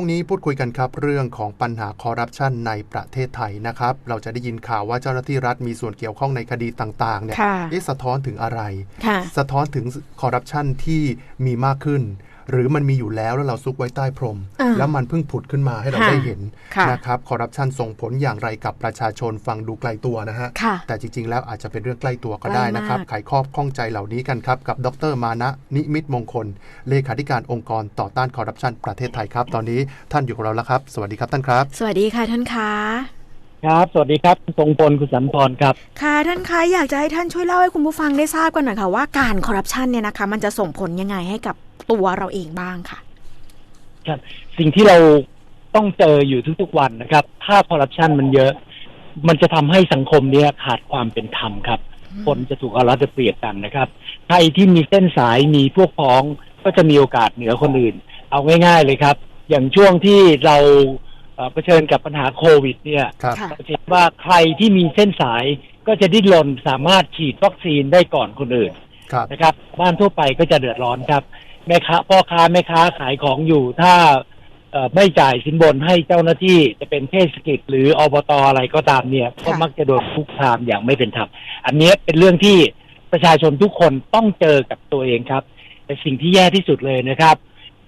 ช่วงนี้พูดคุยกันครับเรื่องของปัญหาคอร์รัปชันในประเทศไทยนะครับ เราจะได้ยินข่าวว่าเจ้าหน้าที่รัฐมีส่วนเกี่ยวข้องในคดีต่างๆเนี่ยค่ะเอ๊ะสะท้อนถึงอะไรค่ะสะท้อนถึงคอร์รัปชันที่มีมากขึ้น หรือมันมีอยู่แล้วแล้วเราซุกไว้ใต้พรมอ่าแล้วมันเพิ่งผุดขึ้นมาให้เราค่ะได้เห็นค่ะนะครับคอร์รัปชันส่งผลอย่างไรกับประชาชนฟังดูไกลตัวนะฮะค่ะแต่จริง ๆ แล้วอาจจะเป็นเรื่องใกล้ตัวก็ได้นะครับใกล้มากไขข้อข้องใจเหล่านี้กันครับ กับดรมานะนิมิตมงคล เลขาธิการองค์กรต่อต้านคอร์รัปชันประเทศไทยครับ ตอนนี้ท่านอยู่กับเราแล้วครับ สวัสดีครับท่านครับ สวัสดีค่ะท่านคะครับ สวัสดีครับคุณทรงพลคุณสันพรครับ ค่ะ ท่านคะอยากจะให้ท่านช่วยเล่าให้คุณผู้ฟังได้ทราบกันหน่อยค่ะว่าการคอร์รัปชันเนี่ยนะคะ มันจะส่งผลยังไงให้กับ ตัวเราเองบ้างค่ะ ครับ สิ่งที่เราต้องเจออยู่ทุกๆวันนะครับ ถ้าคอร์รัปชันมันเยอะ มันจะทำให้สังคมเนี้ยขาดความเป็นธรรมครับ คนจะถูกเอารัดเอาเปรียบกันนะครับใครที่มีเส้นสายมีพวกพ้องก็จะมีโอกาสเหนือคนอื่น เอาง่ายๆเลยครับ อย่างช่วงที่เราเอ่อเผชิญกับปัญหาโควิด เนี่ยครับค่ะเราจะเห็นว่าใครที่มีเส้นสายก็จะดิ้นรนสามารถฉีดวัคซีนได้ก่อนคนอื่นครับนะครับ บ้านทั่วไปก็จะเดือดร้อนครับ แม่ค้าพ่อค้าแม่ค้าขายของอยู่ถ้าเอ่อไม่จ่ายสินบนให้เจ้าหน้าที่จะเป็นเทศกิจหรืออบตอะไรก็ตามเนี่ยก็มักจะโดนคุกคามอย่างไม่เป็นธรรมอันเนี้ยเป็นเรื่องที่ประชาชนทุกคนต้องเจอกับตัวเองครับ แต่สิ่งที่แย่ที่สุดเลยนะครับ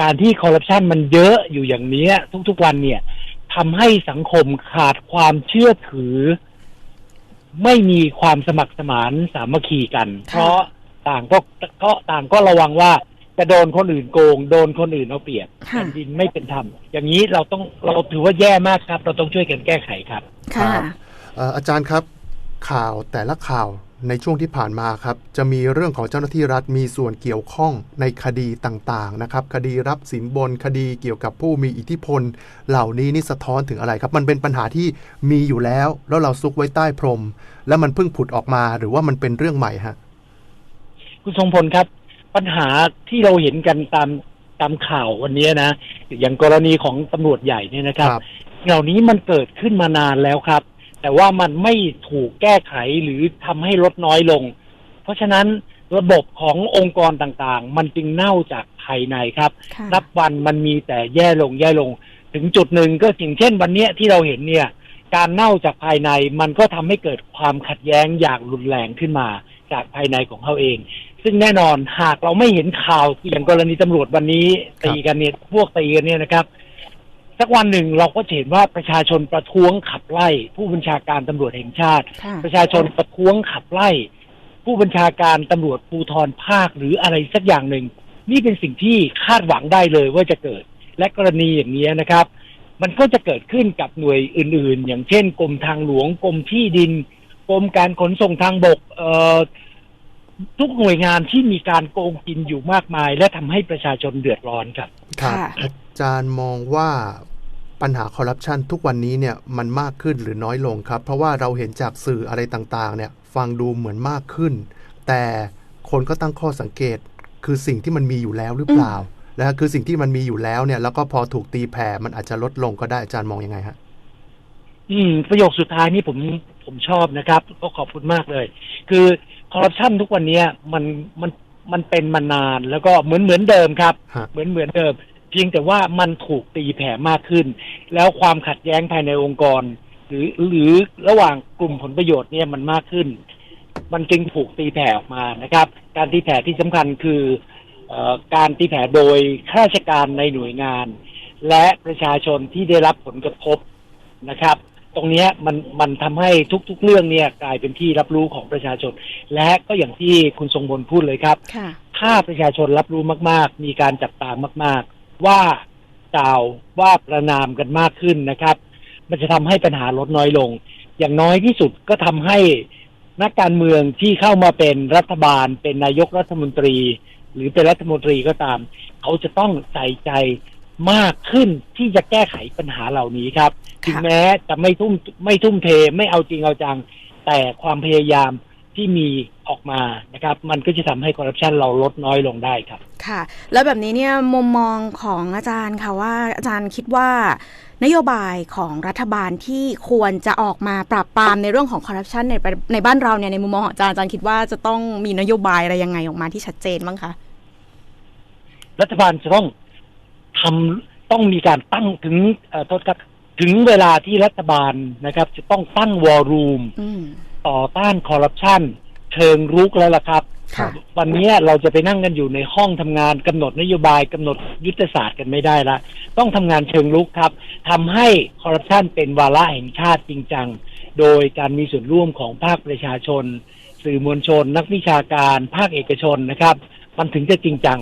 การที่คอร์รัปชันมันเยอะอยู่อย่างเนี้ยทุกๆวันเนี่ยทำให้สังคมขาดความเชื่อถือ ไม่มีความสมัครสมานสามัคคีกัน เพค่ะราะต่างก็ก็ต่างก็ระวังว่า จะโดนคนอื่นโกง โดนคนอื่นเอาเปรียบค่ะแผ่นดินไม่เป็นธรรมอย่างนี้เราต้องเราถือว่าแย่มากครับ เราต้องช่วยกันแก้ไขครับค่ะครับเอ่ออาจารย์ครับข่าวแต่ละข่าวในช่วงที่ผ่านมาครับ จะมีเรื่องของเจ้าหน้าที่รัฐมีส่วนเกี่ยวข้องในคดีต่างๆนะครับ คดีรับสินบนคดีเกี่ยวกับผู้มีอิทธิพล เหล่านี้นี่สะท้อนถึงอะไรครับ มันเป็นปัญหาที่มีอยู่แล้ว แล้วเราซุกไว้ใต้พรม แล้วมันเพิ่งผุดออกมาหรือว่ามันเป็นเรื่องใหม่ฮะคุณทรงพลครับ ปัญหาที่เราเห็นกันตามตามข่าววันนี้นะ อย่างกรณีของตำรวจใหญ่เนี่ยนะครับ เหล่านี้มันเกิดขึ้นมานานแล้วครับ แต่ว่ามันไม่ถูกแก้ไขหรือทำให้ลดน้อยลง เพราะฉะนั้นระบบขององค์กรต่างๆ มันจึงเน่าจากภายในครับค่ะนับวันมันมีแต่แย่ลงแย่ลง ถึงจุดหนึ่งก็อย่างเช่นวันเนี้ยที่เราเห็นเนี่ย การเน่าจากภายในมันก็ทำให้เกิดความขัดแย้งอย่างรุนแรงขึ้นมา จากภายในของเขาเอง ซึ่งแน่นอนหากเราไม่เห็นข่าวอย่างกรณีตำรวจวันนี้ตีกันเนี่ยพวกตีกันเนี่ยนะครับ สักวันหนึ่งเราก็จะเห็นว่าประชาชนประท้วงขับไล่ ผู้บัญชาการตำรวจแห่งชาติค่ะประชาชนประท้วงขับไล่ ผู้บัญชาการตำรวจภูธรภาคหรืออะไรสักอย่างหนึ่ง นี่เป็นสิ่งที่คาดหวังได้เลยว่าจะเกิด และกรณีอย่างนี้นะครับมันก็จะเกิดขึ้นกับหน่วยอื่นๆ อย่างเช่นกรมทางหลวงกรมที่ดิน กรมการขนส่งทางบกเอ่อทุกหน่วยงานที่มีการโกงกินอยู่มากมาย และทำให้ประชาชนเดือดร้อนครับ ครับ ค่ะ อาจารย์มองว่าปัญหาคอร์รัปชันทุกวันนี้เนี่ยมันมากขึ้นหรือน้อยลงครับ เพราะว่าเราเห็นจากสื่ออะไรต่างๆ เนี่ยฟังดูเหมือนมากขึ้น แต่คนก็ตั้งข้อสังเกต คือสิ่งที่มันมีอยู่แล้วหรือเปล่านะฮะคือสิ่งที่มันมีอยู่แล้วเนี่ยแล้วก็พอถูกตีแผ่มันอาจจะลดลงก็ได้อาจารย์มองยังไงฮะ อืม ประโยคสุดท้ายนี่ผม ผมชอบนะครับ ก็ขอบคุณมากเลย คือคอร์รัปชันทุกวันเนี้ยมันมันมันเป็นมานานแล้วก็เหมือนเหมือนเดิมครับฮะเหมือนเหมือนเดิม เพียงแต่ว่ามันถูกตีแผ่มากขึ้น แล้วความขัดแย้งภายในองค์กร หรือหรือระหว่างกลุ่มผลประโยชน์เนี่ยมันมากขึ้น มันจึงถูกตีแผ่ออกมานะครับ การตีแผ่ที่สำคัญคือเออการตีแผ่โดยข้าราชการในหน่วยงาน และประชาชนที่ได้รับผลกระทบนะครับ ตรงเนี้ยมันมันทำให้ทุก ๆ เรื่องเนี่ยกลายเป็นที่รับรู้ของประชาชน และก็อย่างที่คุณทรงบนพูดเลยครับค่ะถ้าประชาชนรับรู้มาก ๆ มีการจับตามาก ๆ ว่ากล่าวว่าประนามกันมากขึ้นนะครับ มันจะทำให้ปัญหาลดน้อยลง อย่างน้อยที่สุดก็ทำให้นักการเมืองที่เข้ามาเป็นรัฐบาล เป็นนายกรัฐมนตรี หรือเป็นรัฐมนตรีก็ตาม เขาจะต้องใส่ใจ มากขึ้นที่จะแก้ไขปัญหาเหล่านี้ครับค่ะถึงแม้จะไม่ทุ่มไม่ทุ่มเทไม่เอาจริงเอาจัง แต่ความพยายามที่มีออกมานะครับ มันก็จะทำให้คอร์รัปชันเราลดน้อยลงได้ครับ ค่ะ แล้วแบบนี้เนี่ยมุมมองของอาจารย์ค่ะว่า อาจารย์คิดว่านโยบายของรัฐบาลที่ควรจะออกมาปราบปรามในเรื่องของคอร์รัปชันในประในบ้านเราเนี่ยในมุมมองของอาจารย์อาจารย์คิดว่าจะต้องมีนโยบายอะไรยังไงออกมาที่ชัดเจนบ้างคะรัฐบาลจะต้อง ทต้องมีการตั้งถึงเอ่อโทษครับถึงเวลาที่รัฐบาลนะครับ จะต้องตั้งวอลลุ่มอืมต่อต้านคอร์รัปชันเชิงรุกแล้วล่ะครับค่ะวันนี้เราจะไปนั่งกันอยู่ในห้องทำงานกำหนดนโยบายกำหนดยุทธศาสตร์กันไม่ได้ละ ต้องทำงานเชิงรุกครับทำให้คอร์รัปชันเป็นวาระแห่งชาติจริงจัง โดยการมีส่วนร่วมของภาคประชาชน สื่อมวลชน นักวิชาการ ภาคเอกชนนะครับ มันถึงจะจริงจัง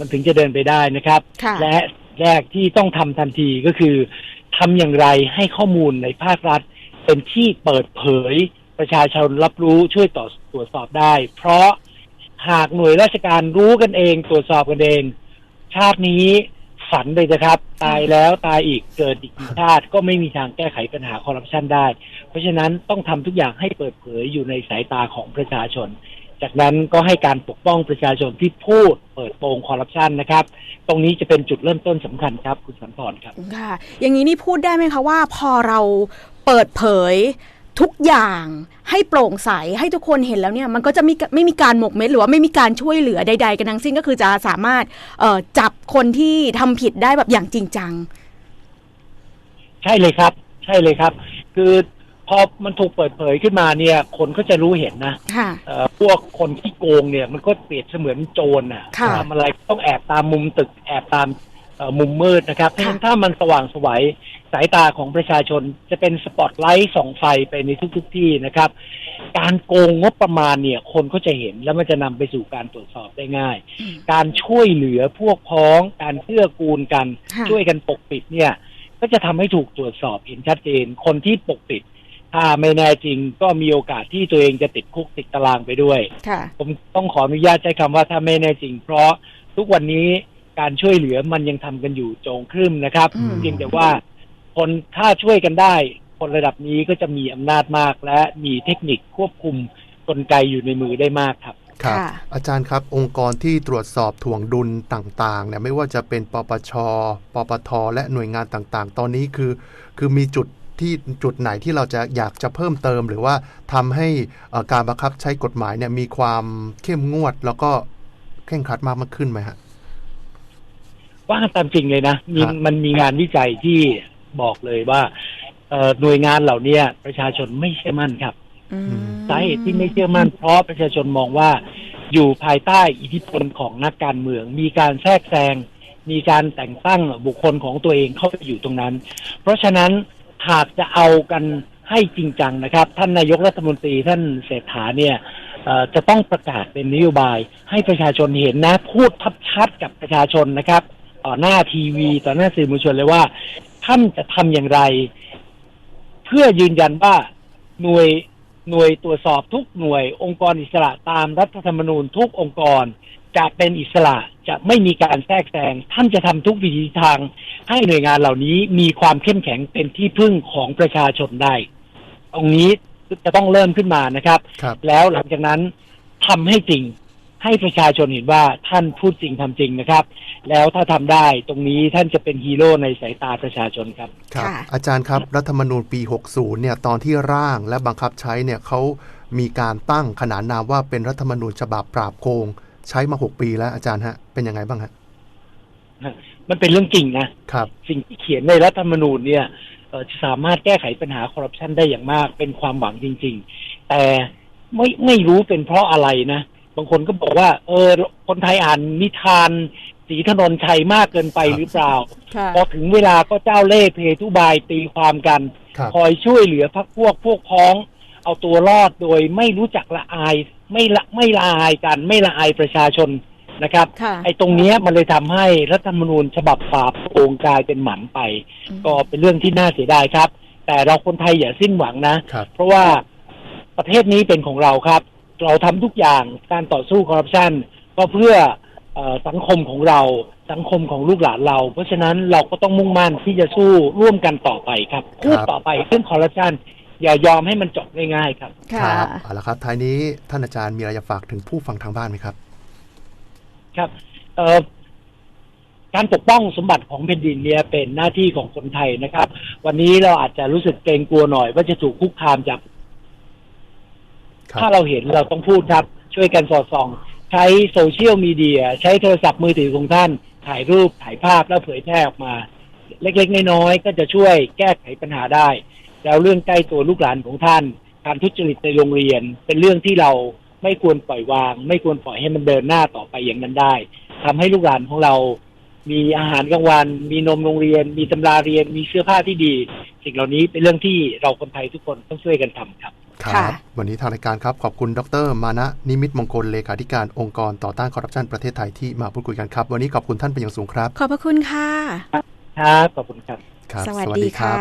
มันถึงจะเดินไปได้นะครับค่ะและแรกที่ต้องทำทันทีก็คือทำอย่างไรให้ข้อมูลในภาครัฐ เป็นที่เปิดเผยประชาชนรับรู้ช่วยต่อตรวจสอบได้ เพราะหากหน่วยราชการรู้กันเอง ตรวจสอบกันเอง ชาตินี้ฝันเลยนะครับ ตายแล้วตายอีกเกิดอีกกี่ชาติก็ไม่มีทางแก้ไขปัญหาคอร์รัปชันได้ เพราะฉะนั้นต้องทำทุกอย่างให้เปิดเผยอยู่ในสายตาของประชาชน จากนั้นก็ให้การปกป้องประชาชนที่พูดเปิดโปงคอร์รัปชันนะครับ ตรงนี้จะเป็นจุดเริ่มต้นสำคัญครับ คุณสันพรครับค่ะ อย่างนี้นี่พูดได้ไหมคะว่าพอเราเปิดเผยทุกอย่างให้โปร่งใสให้ทุกคนเห็นแล้วเนี่ยมันก็จะไม่ไม่มีการหมกเม็ดหรือว่าไม่มีการช่วยเหลือใด ๆ กันทั้งสิ้นก็คือจะสามารถเอ่อจับคนที่ทำผิดได้แบบอย่างจริงจัง ใช่เลยครับ ใช่เลยครับ คือ พอมันถูกเปิดเผยขึ้นมาเนี่ย คนก็จะรู้เห็นนะค่ะ เอ่อพวกคนที่โกงเนี่ย มันก็เปรียบเสมือนโจรน่ะค่ะทำอะไรต้องแอบตามมุมตึกแอบตามเอ่อมุมมืดนะครับเพราะฉะนั้นค่ะถ้ามันสว่างไสวัยสายตาของประชาชนจะเป็นสปอตไลท์ส่องไฟไปในทุกๆทที่นะครับ การโกงงบประมาณเนี่ย คนก็จะเห็นแล้วมันจะนำไปสู่การตรวจสอบได้ง่าย อืมการช่วยเหลือพวกพ้อง การเกื้อกูลกัน ค่ะ ช่วยกันปกปิดเนี่ย ก็จะทำให้ถูกตรวจสอบเห็นชัดเจน คนที่ปกปิด ถ้าไม่แน่จริงก็มีโอกาสที่ตัวเองจะติดคุกติดตารางไปด้วย ค่ะผมต้องขออนุญาตใช้คำว่าถ้าไม่แน่จริง เพราะทุกวันนี้การช่วยเหลือมันยังทำกันอยู่โจงครึ่มนะครับอืมเพียงแต่ว่าคนถ้าช่วยกันได้ คนระดับนี้ก็จะมีอำนาจมาก และมีเทคนิคควบคุมกลไกอยู่ในมือได้มากครับครับค่ะอาจารย์ครับองค์กรที่ตรวจสอบถ่วงดุลต่างๆเนี่ยไม่ว่าจะเป็นปปช ปปท และหน่วยงานต่างๆ ตอนนี้คือ คือมีจุด ที่จุดไหนที่เราจะอยากจะเพิ่มเติม หรือว่าทำให้เอ่อการบังคับใช้กฎหมายเนี่ยมีความเข้มงวด แล้วก็เคร่งครัดมากมากขึ้นไหมฮะว่ากันตามจริงเลยนะมีครับมันมีงานวิจัยที่บอกเลยว่าเอ่อหน่วยงานเหล่านี้ประชาชนไม่เชื่อมั่นครับอืมสาเหตุที่ไม่เชื่อมั่นเพราะประชาชนมองว่า อยู่ภายใต้อิทธิพลของนักการเมือง มีการแทรกแซงมีการแต่งตั้งบุคคลของตัวเองเข้าไปอยู่ตรงนั้น เพราะฉะนั้น หากจะเอากันให้จริงจังนะครับ ท่านนายกรัฐมนตรีท่านเศรษฐาเนี่ยจะต้องประกาศเป็นนโยบาย ให้ประชาชนเห็นนะ พูดทับชัดกับประชาชนนะครับ ต่อหน้าทีวี ต่อหน้าสื่อมวลชนเลยว่า ท่านจะทำอย่างไร เพื่อยืนยันว่าหน่วยหน่วยตรวจสอบทุกหน่วยองค์กรอิสระตามรัฐธรรมนูญทุกองค์กร จะเป็นอิสระจะไม่มีการแทรกแซงท่านจะทำทุกวิธีทาง ให้หน่วยงานเหล่านี้มีความเข้มแข็งเป็นที่พึ่งของประชาชนได้ ตรงนี้จะต้องเริ่มขึ้นมานะครับครับแล้วหลังจากนั้นทำให้จริงให้ประชาชนเห็นว่าท่านพูดจริงทำจริงนะครับ แล้วถ้าทำได้ตรงนี้ท่านจะเป็นฮีโร่ในสายตาประชาชนครับครับค่ะอาจารย์ครับรัฐธรรมนูญปี 60 เนี่ยตอนที่ร่างและบังคับใช้เนี่ยเขามีการตั้งขนานนามว่าเป็นรัฐธรรมนูญฉบับปราบโกง ใช้มา6ปีแล้วอาจารย์ฮะ เป็นยังไงบ้างฮะมันเป็นเรื่องจริงนะครับ สิ่งที่เขียนในรัฐธรรมนูญเนี่ยเอ่อจะสามารถแก้ไขปัญหาคอร์รัปชันได้อย่างมาก เป็นความหวังจริง ๆ แต่ไม่ไม่รู้เป็นเพราะอะไรนะ บางคนก็บอกว่า เออ คนไทยอ่านนิทานสีถนนชัยมากเกินไปครับหรือเปล่าค่ะพอถึงเวลาก็เจ้าเล่ห์เพทุบายตีความกันครับคอยช่วยเหลือพักพวกพวกพ้อง เอาตัวรอดโดยไม่รู้จักละอาย ไม่ละไม่ละอายกัน ไม่ละอายประชาชนนะครับค่ะไอ้ตรงเนี้ยมันเลยทำให้รัฐธรรมนูญฉบับปราบโกงกลายเป็นหมันไปอืมก็เป็นเรื่องที่น่าเสียดายครับ แต่เราคนไทยอย่าสิ้นหวังนะครับเพราะว่าประเทศนี้เป็นของเราครับ เราทำทุกอย่างการต่อสู้คอร์รัปชันก็เพื่อเออสังคมของเราสังคมของลูกหลานเรา เพราะฉะนั้นเราก็ต้องมุ่งมั่นที่จะสู้ร่วมกันต่อไปครับพูดต่อไปเรื่องคอร์รัปชัน อย่ายอมให้มันจบง่ายๆครับค่ะเอาละครับท้ายนี้ท่านอาจารย์มีอะไรจะฝากถึงผู้ฟังทางบ้านไหมครับ ครับเอ่อการปกป้องสมบัติของแผ่นดินเนี่ยเป็นหน้าที่ของคนไทยนะครับ วันนี้เราอาจจะรู้สึกเกรงกลัวหน่อย ว่าจะถูกคุกคามจากครับถ้าเราเห็นเราต้องพูดครับ ช่วยกันสอดส่อง ใช้โซเชียลมีเดีย ใช้โทรศัพท์มือถือของท่าน ถ่ายรูปถ่ายภาพแล้วเผยแพร่ออกมา เล็กๆน้อยๆก็จะช่วยแก้ไขปัญหาได้ แล้วเรื่องใกล้ตัวลูกหลานของท่าน การทุจริตในโรงเรียน เป็นเรื่องที่เราไม่ควรปล่อยวาง ไม่ควรปล่อยให้มันเดินหน้าต่อไปอย่างนั้นได้ทำให้ลูกหลานของเรา มีอาหารกลางวัน มีนมโรงเรียน มีตำราเรียน มีเสื้อผ้าที่ดี สิ่งเหล่านี้เป็นเรื่องที่เราคนไทยทุกคนต้องช่วยกันทำครับครัค่ะบวันนี้ทางรายการครับ ขอบคุณดร มานะ นิมิตมงคล เลขาธิการองค์กรต่อต้านคอร์รัปชันประเทศไทยที่มาพูดคุยกันครับ วันนี้ขอบคุณท่านเป็นอย่างสูงครับ ขอบพระคุณค่ะ ครับ ขอบคุณครับครับสวัสดีค่ะ